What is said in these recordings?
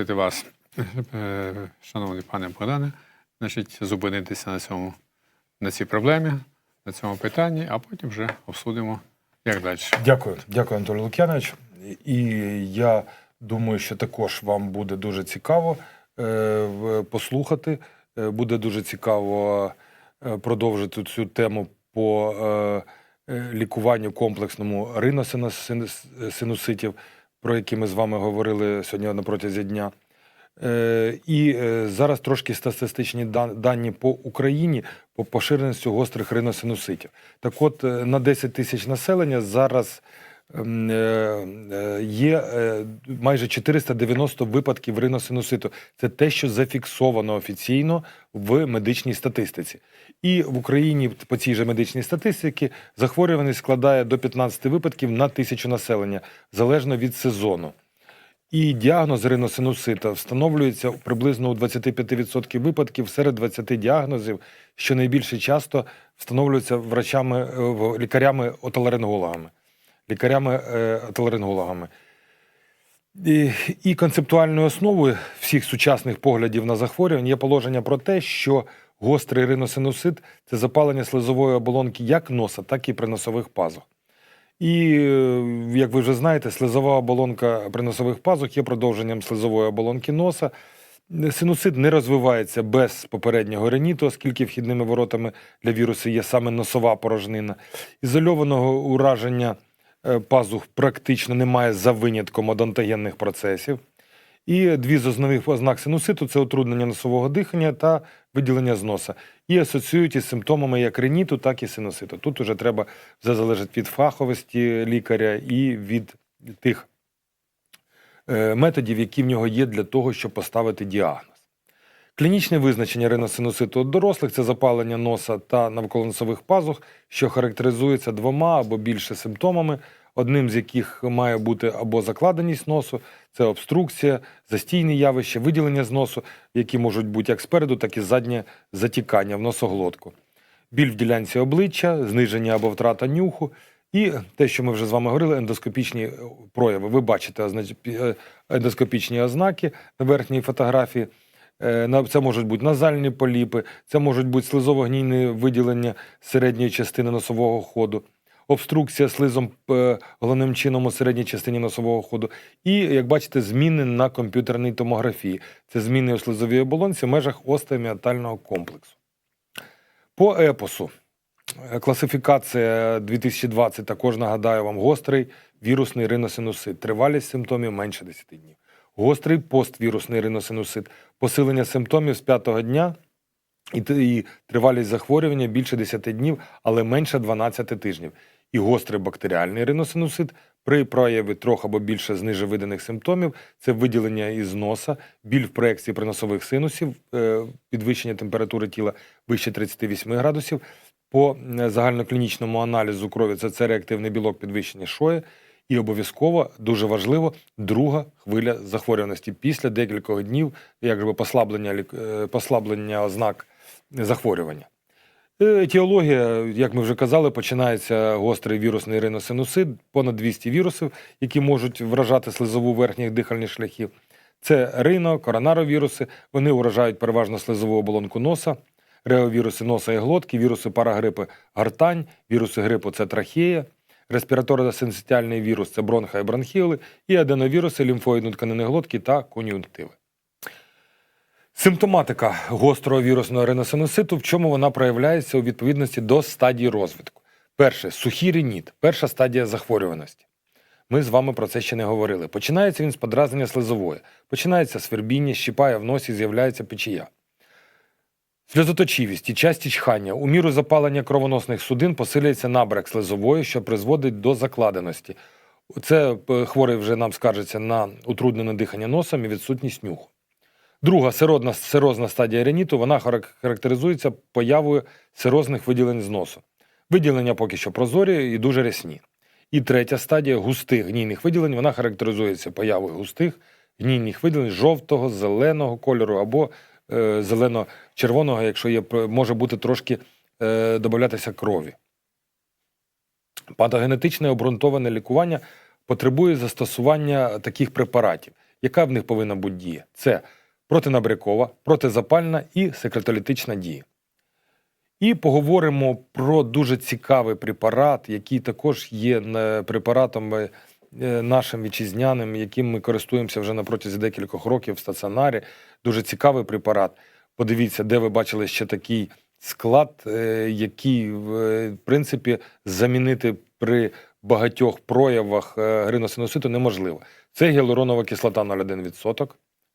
попросити вас, е, шановний пане Богдане, значить, зупинитися на цьому на цій проблемі, на цьому питанні, а потім вже обсудимо, як далі. Дякую, дякую, Анатолій Лук'янович. І я думаю, що також вам буде дуже цікаво е, послухати. Е, Буде дуже цікаво продовжити цю тему по лікуванню комплексному риносинуситів, про які ми з вами говорили сьогодні на протязі дня. Е, І е, зараз трошки статистичні дан- дані по Україні по поширеності гострих риносинуситів. Так от, е, на 10 тисяч населення зараз ем, є майже 490 випадків риносинуситу. Це те, що зафіксовано офіційно в медичній статистиці. І в Україні по цій же медичній статистиці захворюваність складає до 15 випадків на тисячу населення, залежно від сезону. І діагноз риносинусита встановлюється приблизно у 25% випадків серед 20 діагнозів, що найбільше часто встановлюються врачами, е, лікарями-отоларингологами. Лікарями е, отоларингологами. І, і концептуальною основою всіх сучасних поглядів на захворювання є положення про те, що гострий риносинусит це запалення слизової оболонки як носа, так і приносових пазух. І, е, як ви вже знаєте, слизова оболонка приносових пазух є продовженням слизової оболонки носа. Синусит не розвивається без попереднього реніту, оскільки вхідними воротами для вірусу є саме носова порожнина. Ізольованого ураження е, пазух практично немає за винятком одонтогенних процесів. І дві з основних ознак синуситу це утруднення носового дихання та виділення з носа. І асоціюють із симптомами як реніту, так і синуситу. Тут уже треба все залежить від фаховості лікаря і від тих е, методів, які в нього є для того, щоб поставити діагноз. Клінічне визначення риносинуситу у дорослих це запалення носа та навколоносових пазух, що характеризується двома або більше симптомами, одним з яких має бути або закладеність носу, це обструкція, застійне явище, виділення з носу, які можуть бути як спереду, так і заднє затікання в носоглотку. Біль в ділянці обличчя, зниження або втрата нюху, і те, що ми вже з вами говорили, ендоскопічні е, прояви. Ви бачите е, ендоскопічні ознаки на верхній фотографії. Е, Це можуть бути назальні поліпи, це можуть бути слизово-гнійне виділення середньої частини носового ходу, обструкція слизом е, головним чином у середній частині носового ходу. І, як бачите, зміни на комп'ютерній томографії. Це зміни у слизовій оболонці в межах остеоміатального комплексу. По епосу. Е, Класифікація 2020 також нагадаю вам гострий вірусний риносинусит. Тривалість симптомів менше 10 днів. Гострий поствірусний риносинусит. Посилення симптомів з 5-го дня і тривалість захворювання більше 10 днів, але менше 12 тижнів. І гострий бактеріальний риносинусит при прояві трьох або більше знижи виданих симптомів це виділення із носа, біль в проекції приносових синусів, е, підвищення температури тіла вище 38 градусів. По е, загальноклінічному аналізу крові це, це реактивний білок підвищення шої. І обов'язково дуже важливо друга хвиля захворюваності після декількох днів, якби послаблення лік- е, послаблення ознак захворювання. Е, Етіологія, як ми вже казали, починається гострий вірусний риносинусит, понад 200 вірусів, які можуть вражати слизову верхніх дихальних шляхів. Це рино, коронаровіруси. Вони уражають переважно слизову оболонку носа, реовіруси носа і глотки, віруси парагрипи гортань, віруси грипу це трахея, респіраторно-синцитіальний вірус це бронха і бронхіоли, і аденовіруси лімфоїдної тканини глотки та кон'юнктиви. Симптоматика гострого вірусного риносинуситу, в чому вона проявляється у відповідності до стадії розвитку. Перше сухий рініт, перша стадія захворюваності. Ми з вами про це ще не говорили. Починається він з подразнення слизової, починається свербіння, щіпає в носі, з'являється печія. Сльозоточивість і часті чхання. У міру запалення кровоносних судин посилюється набряк слизової, що призводить до закладеності. Це е, хворий вже нам скаржиться на утруднене дихання носом і відсутність нюху. Друга сирозна, сирозна стадія реніту, вона характеризується появою сирозних виділень з носу. Виділення поки що прозорі і дуже рясні. І третя стадія густих гнійних виділень, вона характеризується появою густих гнійних виділень жовтого, зеленого кольору або е, зелено-червоного, якщо є, може бути трошки е, додатися крові. Патогенетичне обґрунтоване лікування потребує застосування таких препаратів, Яка в них повинна бути дія? Це протинабрякова, протизапальна і секретолітична дія. І поговоримо про дуже цікавий препарат, який також є е, препаратом е, нашим вітчизняним, яким ми користуємося вже на протязі декількох років в стаціонарі. Дуже цікавий препарат. Подивіться, де ви бачили ще такий склад, е, який, в принципі, замінити при багатьох проявах гриносинуситу неможливо. Це гіалуронова кислота 0,1%.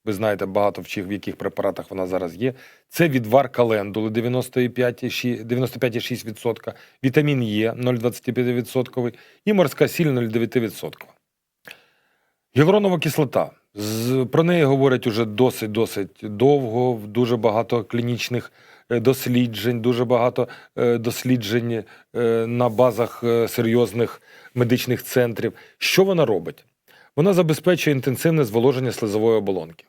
Ви знаєте багато в яких препаратах вона зараз є. Це відвар календули 95,6%, 95,6%, вітамін Е 0,25% і морська сіль 0,9%. Гіалуронова кислота. Про неї говорять уже досить-досить довго, дуже багато клінічних е, досліджень, дуже багато е, досліджень е, на базах серйозних медичних центрів. Що вона робить? Вона забезпечує інтенсивне зволоження слизової оболонки,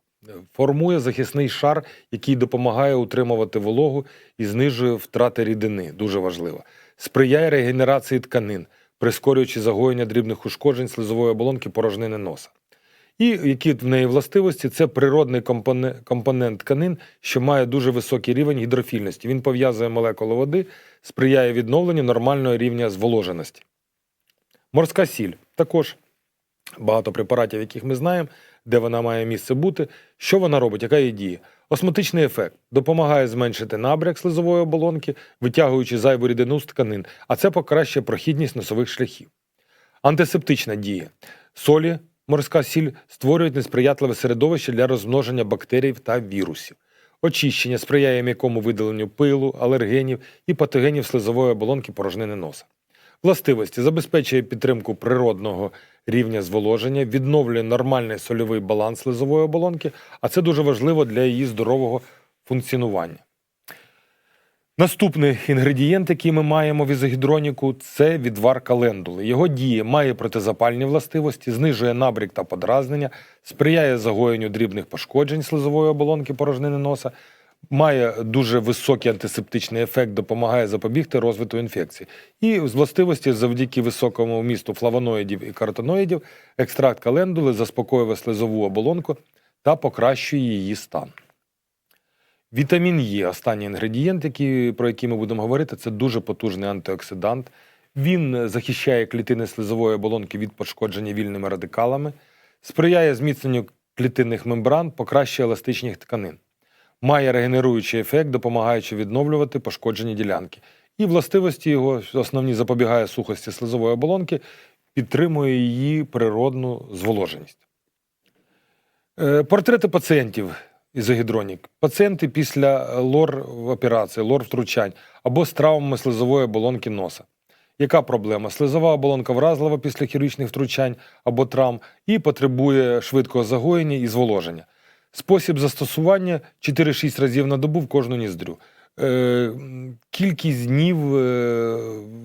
формує захисний шар, який допомагає утримувати вологу і знижує втрати рідини. Дуже важливо. Сприяє регенерації тканин, прискорюючи загоєння дрібних ушкоджень слизової оболонки порожнини носа. І які в неї властивості це природний компоне- компонент тканин, що має дуже високий рівень гідрофільності. Він пов'язує молекули води, сприяє відновленню нормального рівня зволоженості. Морська сіль також багато препаратів, яких ми знаємо, де вона має місце бути. Що вона робить? Яка її дія? Осмотичний ефект допомагає зменшити набряк слизової оболонки, витягуючи зайву рідину з тканин, а це покращує прохідність носових шляхів. Антисептична дія. Солі, морська сіль створюють несприятливе середовище для розмноження бактерій та вірусів. Очищення сприяє м'якому видаленню пилу, алергенів і патогенів слизової оболонки порожнини носа. Властивості забезпечує підтримку природного рівня зволоження, відновлює нормальний сольовий баланс слизової оболонки, а це дуже важливо для її здорового функціонування. Наступний інгредієнт, який ми маємо в ізогідроніку, це відвар календули. Його діє має протизапальні властивості, знижує набрік та подразнення, сприяє загоєнню дрібних пошкоджень слизової оболонки порожнини носа, має дуже високий антисептичний ефект, допомагає запобігти розвитку інфекції. І з властивості завдяки високому вмісту флавоноїдів і каротиноїдів екстракт календули заспокоює слизову оболонку та покращує її стан. Вітамін Е, останній інгредієнт, який, про який ми будемо говорити, це дуже потужний антиоксидант. Він захищає клітини слизової оболонки від пошкодження вільними радикалами, сприяє зміцненню клітинних мембран, покращує еластичних тканин. Має регенеруючий ефект, допомагаючи відновлювати пошкоджені ділянки. І властивості його основні запобігає сухості слизової оболонки, підтримує її природну зволоженість. Е, Портрети пацієнтів ізогідронік. Пацієнти після лор операції, лор втручань або з травмами слизової оболонки носа. Яка проблема? Слизова оболонка вразлива після хірургічних втручань або травм і потребує швидкого загоєння і зволоження. Спосіб застосування 4-6 разів на добу в кожну ніздрю. Е, кількість днів е,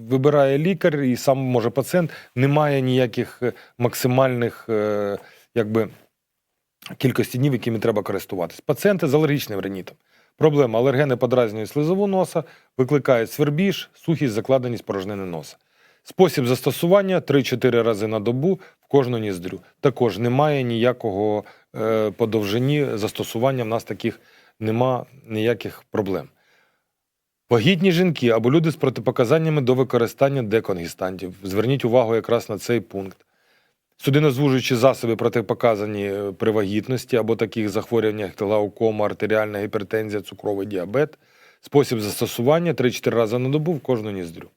вибирає лікар, і сам може пацієнт. Немає ніяких е, максимальних е, якби, кількості днів, якими треба користуватись. Пацієнти з алергічним ринітом. Проблема алергени подразнюють слизову носа, викликають свербіж, сухість, закладеність порожнини носа. Спосіб застосування 3-4 рази на добу в кожну ніздрю. Також немає ніякого е, по застосування. В нас таких нема ніяких проблем. Вагітні жінки або люди з протипоказаннями до використання деконгістантів. Зверніть увагу якраз на цей пункт. Судинозвужуючі засоби протипоказані е, при вагітності або таких захворюваннях, як глаукома, артеріальна гіпертензія, цукровий діабет. Спосіб застосування 3-4 рази на добу в кожну ніздрю.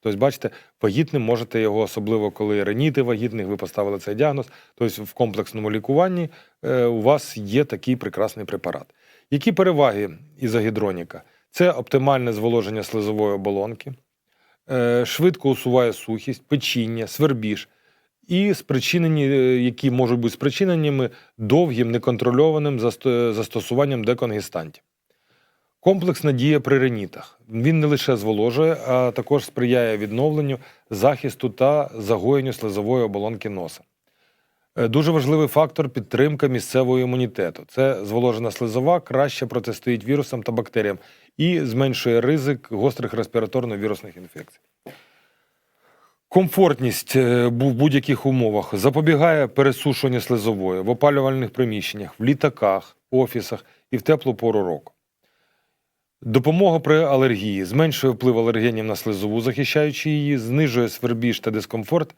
Тобто, бачите, вагітним можете його, особливо коли реніти вагітних, ви поставили цей діагноз. Тобто в комплексному лікуванні е, у вас є такий прекрасний препарат. Які переваги ізогідроніка? Це оптимальне зволоження слизової оболонки, е, швидко усуває сухість, печіння, свербіж і спричинені, е, які можуть бути спричиненими довгим неконтрольованим застосуванням деконгістантів. Комплексна дія при ренітах. Він не лише зволожує, а також сприяє відновленню, захисту та загоєнню слизової оболонки носа. Е, Дуже важливий фактор підтримка місцевого імунітету. Це зволожена слизова краще протистоїть вірусам та бактеріям і зменшує ризик гострих респіраторно-вірусних інфекцій. Комфортність е, в будь-яких умовах запобігає пересушуванню слизової в опалювальних приміщеннях, в літаках, офісах і в теплу пору року. Допомога при алергії зменшує вплив алергенів на слизову, захищаючи її, знижує свербіж та дискомфорт,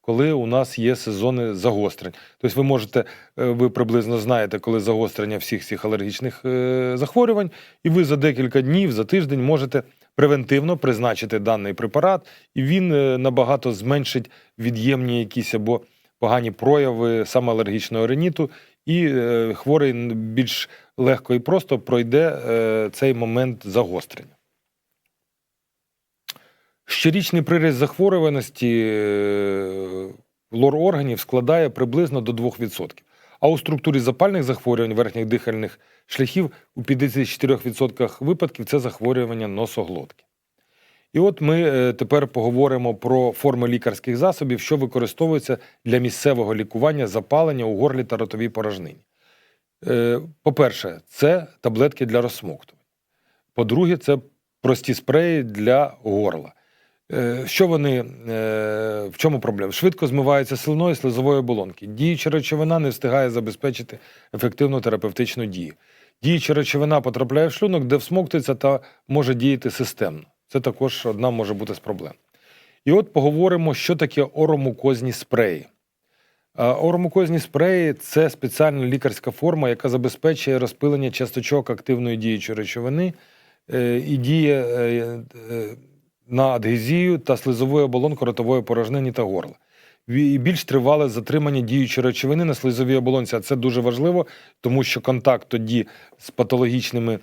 коли у нас є сезони загострень. Тобто ви можете, е, ви приблизно знаєте, коли загострення всіх цих алергічних е, захворювань, і ви за декілька днів, за тиждень можете превентивно призначити даний препарат, і він е, набагато зменшить від'ємні якісь або погані прояви саме алергічного риніту, і е, хворий більш легко і просто пройде е, цей момент загострення. Щорічний приріст захворюваності е, лор-органів складає приблизно до 2%. А у структурі запальних захворювань верхніх дихальних шляхів у 54% випадків це захворювання носоглотки. І от ми е, тепер поговоримо про форми лікарських засобів, що використовуються для місцевого лікування запалення у горлі та ротовій порожнині. Е, По-перше, це таблетки для розсмоктування. По-друге, це прості спреї для горла. Е, Що вони, в чому проблема? Швидко змиваються слиною слизової оболонки. Діюча речовина не встигає забезпечити ефективну терапевтичну дію. Діюча речовина потрапляє в шлунок, де всмоктується та може діяти системно. Це також одна може бути з проблем. І от поговоримо, що таке оромукозні спреї. Оромукозні спреї це спеціальна лікарська форма, яка забезпечує розпилення часточок активної діючої речовини е, і діє е, е, на адгезію та слизову оболонку ротової порожнини та горла. І більш тривале затримання діючої речовини на слизовій оболонці. А це дуже важливо, тому що контакт тоді з патологічними е,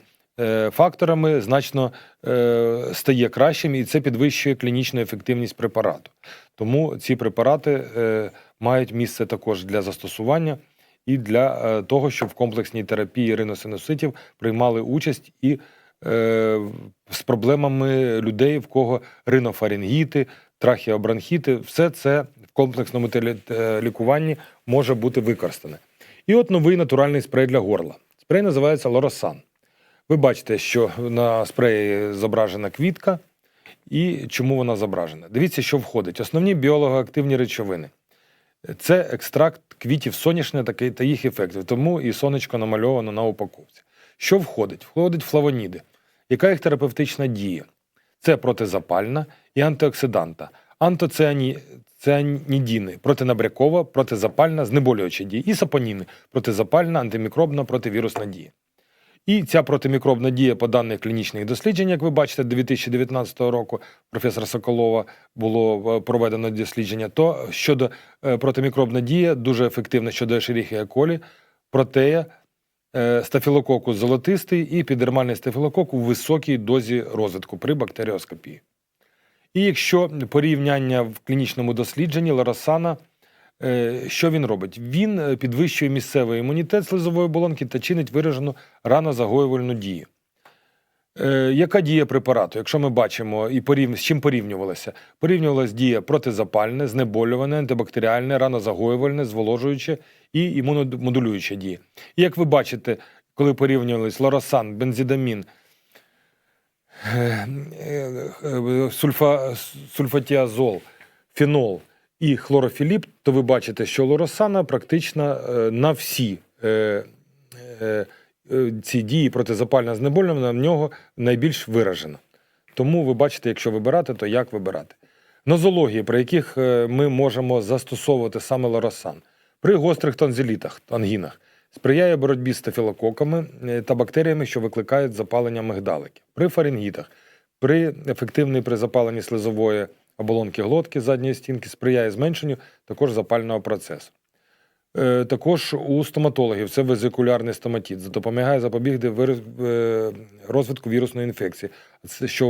факторами значно е, стає кращим, і це підвищує клінічну ефективність препарату. Тому ці препарати е, мають місце також для застосування і для е, того, щоб в комплексній терапії риносинуситів приймали участь і е, з проблемами людей, в кого ринофарингіти, трахеобронхіти, все це в комплексному е, лікуванні може бути використане. І от новий натуральний спрей для горла. Спрей називається Лоросан. Ви бачите, що на спреї зображена квітка, і чому вона зображена. Дивіться, що входить. Основні біологоактивні речовини. Це екстракт квітів соняшня та їх ефектів, тому і сонечко намальовано на упаковці. Що входить? Входить флавоніди. Яка їх терапевтична дія? Це протизапальна і антиоксиданта, антоцианідіни, протинабрякова, протизапальна, знеболююча дія, і сапоніни, протизапальна, антимікробна, противірусна дія. І ця протимікробна дія по даних клінічних досліджень, як ви бачите, 2019 року професора Соколова було е, проведено дослідження, то щодо е, протимікробна дія дуже ефективна щодо Escherichia coli, протея, е, стафілококу золотистий і підермальний стафілокок у високій дозі розвитку при бактеріоскопії. І якщо порівняння в клінічному дослідженні Ларасана, що він робить? Він е, підвищує місцевий імунітет слизової оболонки та чинить виражену ранозагоювальну дію. Е, Яка дія препарату? Якщо ми бачимо і порів... з чим порівнювалося? Порівнювалася дія протизапальне, знеболюване, антибактеріальне, ранозагоювальне, зволожуюче і імуномодулююча дія. І як ви бачите, коли порівнювались лоросан, бензидамін, е, е, сульфа, сульфатіазол, фенол і хлорофіліп, то ви бачите, що лоросана практично е, на всі е, е, ці дії протизапального знеболювання в нього найбільш виражена. Тому ви бачите, якщо вибирати, то як вибирати. Нозології, при яких ми можемо застосовувати саме лоросан, при гострих тонзилітах, ангінах, сприяє боротьбі з стафілококами та бактеріями, що викликають запалення мигдаликів, при фарингітах, при ефективний при запаленні слизової оболонки глотки задньої стінки сприяє зменшенню також запального процесу. Е, Також у стоматологів це везикулярний стоматит, допомагає запобігти е, розвитку вірусної інфекції, що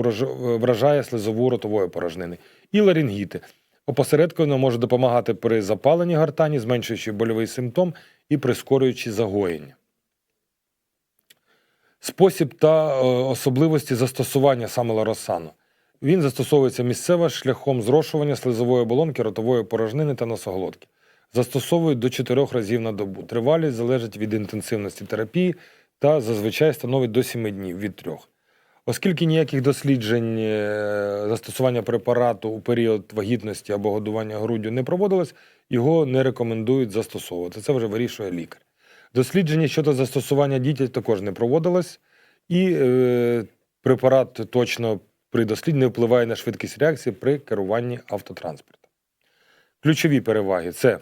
вражає слизову ротової порожнини. І ларингіти. Опосередковано може допомагати при запаленні гортані, зменшуючи больовий симптом і прискорюючи загоєння. Спосіб та е, особливості застосування саме лоросану. Він застосовується місцево шляхом зрошування слизової оболонки, ротової порожнини та носоглотки. Застосовують до 4 разів на добу. Тривалість залежить від інтенсивності терапії та зазвичай становить до 7 днів від 3. Оскільки ніяких досліджень е, застосування препарату у період вагітності або годування груддю не проводилось, його не рекомендують застосовувати. Це вже вирішує лікар. Дослідження щодо застосування дітей також не проводилось, і е, препарат точно при дослідженні не впливає на швидкість реакції при керуванні автотранспортом. Ключові переваги це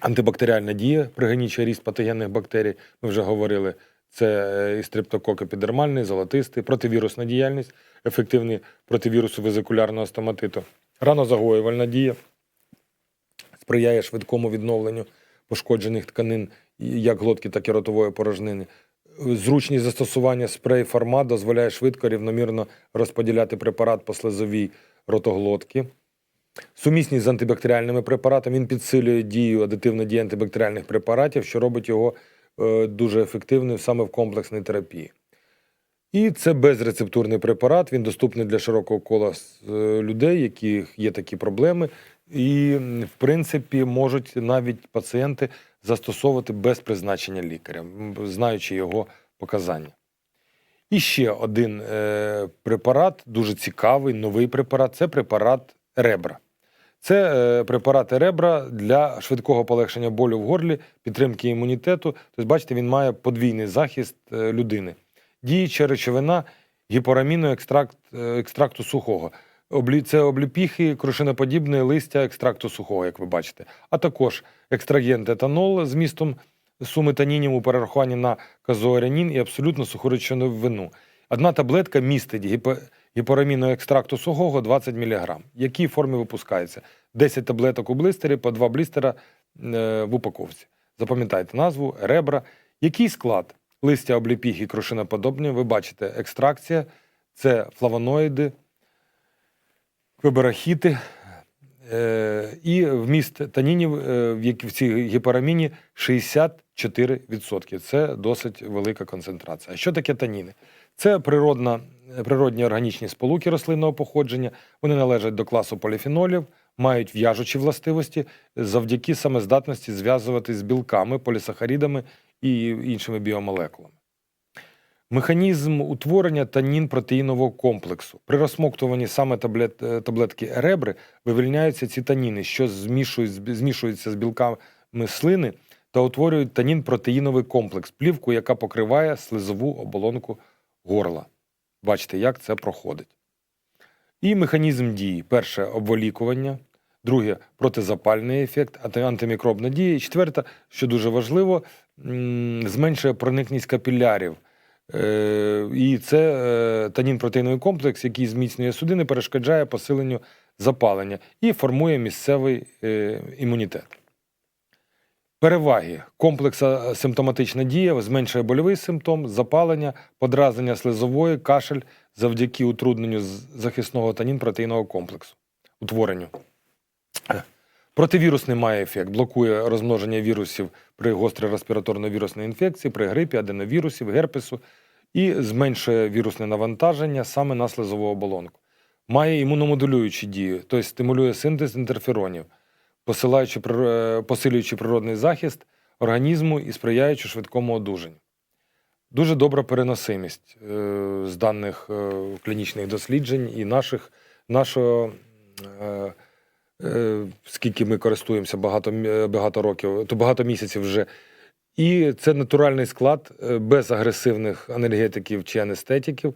антибактеріальна дія, пригонічує ріст патогенних бактерій, ми вже говорили. Це е, і стрептокок епідермальний, золотистий, противірусна діяльність, ефективний противірусу везикулярного стоматиту, ранозагоювальна дія, сприяє швидкому відновленню пошкоджених тканин, як глотки, так і ротової порожнини. Зручність застосування спрей формат дозволяє швидко рівномірно розподіляти препарат по слизовій ротоглотки. Сумісність з антибактеріальними препаратами він підсилює дію адитивної дії антибактеріальних препаратів, що робить його е, дуже ефективним саме в комплексній терапії. І це безрецептурний препарат, він доступний для широкого кола е, людей, яких є такі проблеми. І, в принципі, можуть навіть пацієнти застосовувати без призначення лікаря, знаючи його показання. І ще один е, препарат, дуже цікавий, новий препарат це препарат ребра. Це е, препарати ребра для швидкого полегшення болю в горлі, підтримки імунітету. Тобто, бачите, він має подвійний захист е, людини. Діюча речовина гіпораміну екстракт, е, екстракту сухого. Це обліпіхи, крушиноподібне листя екстракту сухого, як ви бачите. А також екстрагент етанол з містом суми танінів у перерахуванні на казоарянін і абсолютно суху речовину. Одна таблетка містить гіпо, гіпорамінного екстракту сухого 20 мг. В якій формі випускається? 10 таблеток у блистері, по 2 блістера е, в упаковці. Запам'ятайте назву, ребра. Який склад? Листя обліпіг і крушиноподобні. Ви бачите, екстракція це флавоноїди, квеберахіти е, і вміст танінів е, в цій гіпараміні 64%. Це досить велика концентрація. А що таке таніни? Це природна, природні органічні сполуки рослинного походження. Вони належать до класу поліфенолів, мають в'яжучі властивості завдяки саме здатності зв'язуватись з білками, полісахарідами і іншими біомолекулами. Механізм утворення танін протеїнового комплексу. При розсмоктуванні саме таблет, е, таблетки ребри вивільняються ці таніни, що змішують, змішуються з білками слини та утворюють танін протеїновий комплекс, плівку, яка покриває слизову оболонку горла. Бачите, як це проходить. І механізм дії: перше обволікування, друге протизапальний ефект, анти- антимікробна дія. І четверте, що дуже важливо, зменшує проникність капілярів. Е, І це е, танін протеїновий комплекс, який зміцнює судини, перешкоджає посиленню запалення і формує місцевий е, імунітет. Переваги комплекса симптоматична дія зменшує больовий симптом, запалення, подразнення слизової, кашель завдяки утрудненню захисного танін протеїнового комплексу, утворенню. Е, Противірусний має ефект, блокує розмноження вірусів при гострій респіраторно-вірусній інфекції, при грипі, аденовірусів, герпесу і зменшує вірусне навантаження саме на слизову оболонку. Має імуномодулюючу дію, тобто стимулює синтез інтерферонів, е, посилюючи природний захист організму і сприяючи швидкому одужанню. Дуже добра переносимість е, з даних е, клінічних досліджень і наших, нашого, скільки ми користуємося багато, е, багато років, то багато місяців вже. І це натуральний склад е, без агресивних анальгетиків чи анестетиків.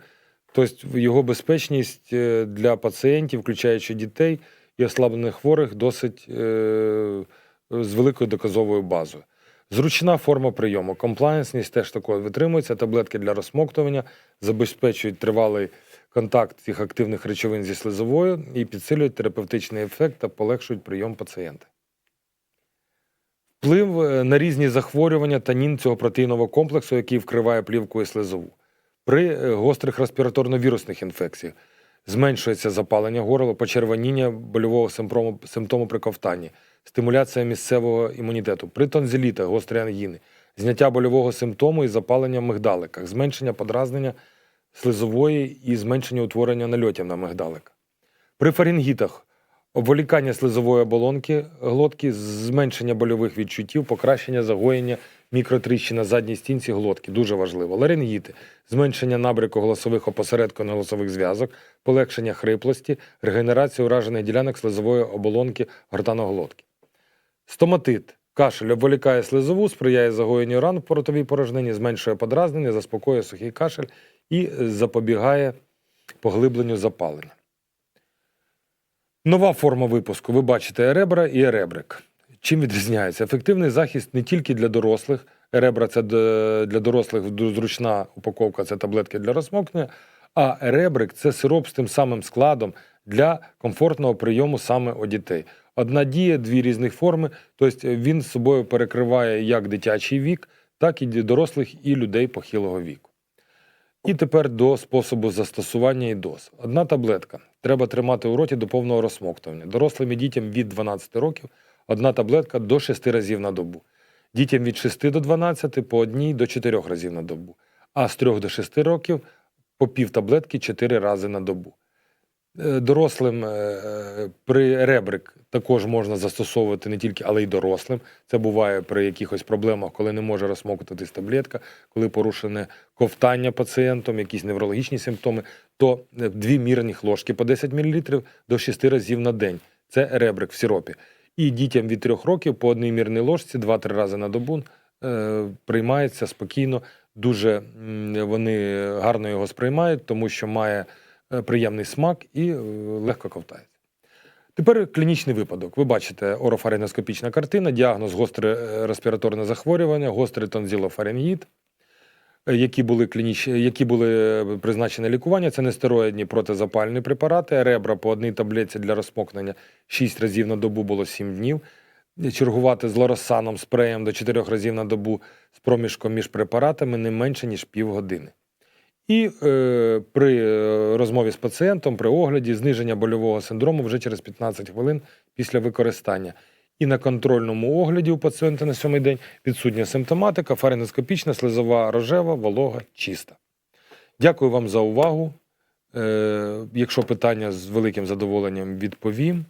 Тобто його безпечність е, для пацієнтів, включаючи дітей і ослаблених хворих, досить е, з великою доказовою базою. Зручна форма прийому. Комплаєнсність теж такою витримується. Таблетки для розсмоктування забезпечують тривалий контакт цих активних речовин зі слизовою і підсилюють терапевтичний ефект та полегшують прийом пацієнта. Вплив е, на різні захворювання танін цього протеїнового комплексу, який вкриває плівку і слизову. При е, гострих респіраторно-вірусних інфекціях зменшується запалення горла, почервоніння больового симптому, симптому при ковтанні, стимуляція місцевого імунітету, при тонзилітах, гострі ангіни, зняття больового симптому і запалення в мигдаликах, зменшення подразнення слизової і зменшення утворення нальотів на мигдалик. При фарінгітах обволікання слизової оболонки глотки, зменшення больових відчуттів, покращення загоєння мікротріщина задній стінці глотки, дуже важливо. Ларингіти, зменшення набряку голосових опосередком голосових зв'язок, полегшення хриплості, регенерація уражених ділянок слизової оболонки гортаноглотки. Стоматит. Кашель обволікає слизову, сприяє загоєнню ран в поротовій порожнині, зменшує подразнення, заспокоює сухий кашель і е, запобігає поглибленню запалення. Нова форма випуску. Ви бачите еребра і еребрик. Чим відрізняється? Ефективний захист не тільки для дорослих. Еребра це для дорослих зручна упаковка, це таблетки для розмокнення. А еребрик це сироп з тим самим складом для комфортного прийому саме у дітей. Одна дія, дві різних форми. Тобто він з собою перекриває як дитячий вік, так і дорослих і людей похилого віку. І тепер до способу застосування і доз. Одна таблетка треба тримати у роті до повного розсмоктування. Дорослим і дітям від 12 років одна таблетка до 6 разів на добу. Дітям від 6 до 12 по одній до 4 разів на добу. А з 3 до 6 років по пів таблетки 4 рази на добу. Е, Дорослим е, при ребрик також можна застосовувати не тільки, але й дорослим. Це буває при якихось проблемах, коли не може розмокнутись таблетка, коли порушене ковтання пацієнтом, якісь неврологічні симптоми, то е, дві мірних ложки по 10 мл до 6 разів на день. Це ребрик в сиропі. І дітям від 3 років по одній мірній ложці 2-3 рази на добу е, приймається спокійно. Дуже вони гарно його сприймають, тому що має е, приємний смак і е, легко ковтається. Тепер клінічний випадок. Ви бачите орофарингоскопічна картина, діагноз гостре е, респіраторне захворювання, гострий тонзилофарингіт, е, які були клініч... які були е, призначені лікування. Це нестероїдні протизапальні препарати, ребра по одній таблетці для розмокнення 6 разів на добу було 7 днів. Чергувати з лоросаном, спреєм до 4 разів на добу з проміжком між препаратами не менше, ніж півгодини. І е, при е, розмові з пацієнтом, при огляді, зниження больового синдрому вже через 15 хвилин після використання. І на контрольному огляді у пацієнта на сьомий день відсутня симптоматика, фарингоскопічна, слизова рожева, волога, чиста. Дякую вам за увагу. Е, якщо питання з великим задоволенням відповім.